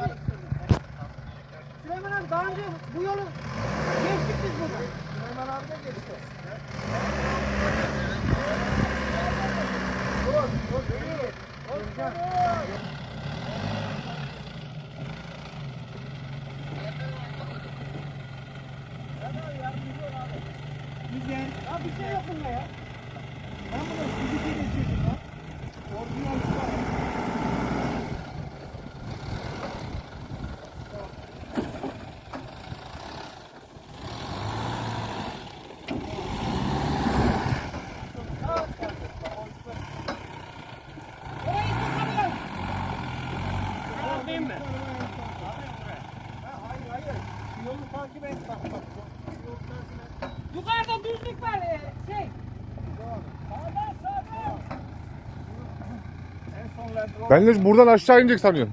abi. Süleyman abi daha önce bu yolu geçtik biz buradan. Süleyman abi de geçti. Güzel. Ya bir şey yapın ya. Ben bunu Suzuki'ye geçirdim Yolu takip et bak bak. Yolu takip et. Yukarıda düzlük var e, şey. Sağdan sağdan. En son Land Rover. Ben de buradan aşağı inecek sanıyorum.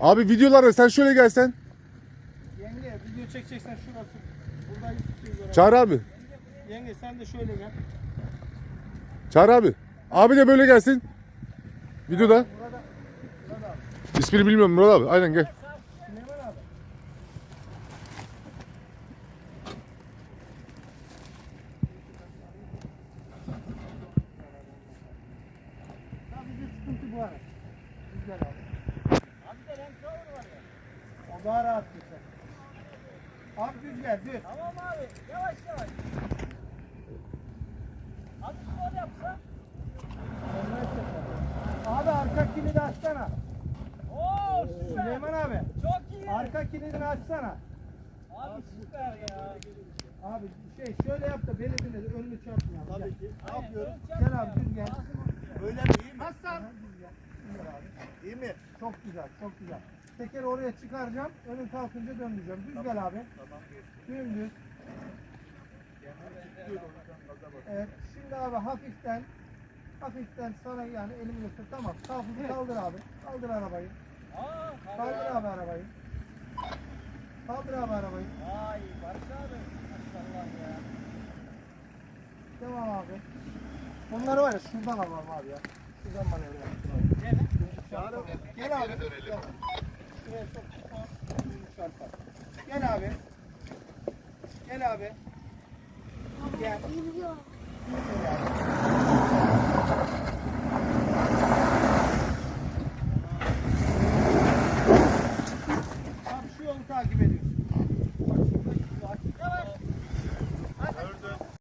Abi videolarda sen şöyle gelsen. Yenge video çekeceksen şurası. Burada hiçbir şey göre. Çağrı abi. Yenge sen de şöyle gel. Çağrı abi. Abi de böyle gelsin. Videoda. İsmini bilmiyorum Murat abi. Aynen gel. Süleyman abi. Tabii bir sıkıntı bu ara. Güzel abi. Abi de Land Rover var ya. O daha rahat geçer. Abi düz gel düz. Tamam abi yavaş yavaş. Hadi sol yapsa. Abi arka kilidi açsana. Oo süper. Süleyman abi. Çok iyi. Arka kilidini açsana. Abi süper ya. Abi şey şöyle yap da belediğinde de önünü çarpmıyor. Tabii ki. Ne yapıyoruz? Gel abi düz gel. Öyle mi? İyi mi? Hasan. Abi. İyi mi? Çok güzel, çok güzel. Tekeri oraya çıkaracağım, önün kalkınca döndüreceğim. Düz gel abi. Dümdüz. Evet, şimdi abi hafiften, hafiften sana yani elimi göster. Tamam, kalkın kaldır abi. Kaldır arabayı. Aa, Kaldır abi arabayı. Kaldır abi arabayı. Vay Barış abi. Maşallah ya. Devam abi. Bunları var ya şuradan alalım abi ya. Şuradan bana öyle yap. Gel abi. Gel. Şuraya sok. Çarpar. Gel abi. Gel abi. Gel. Gel abi. onu takip ediyorsun.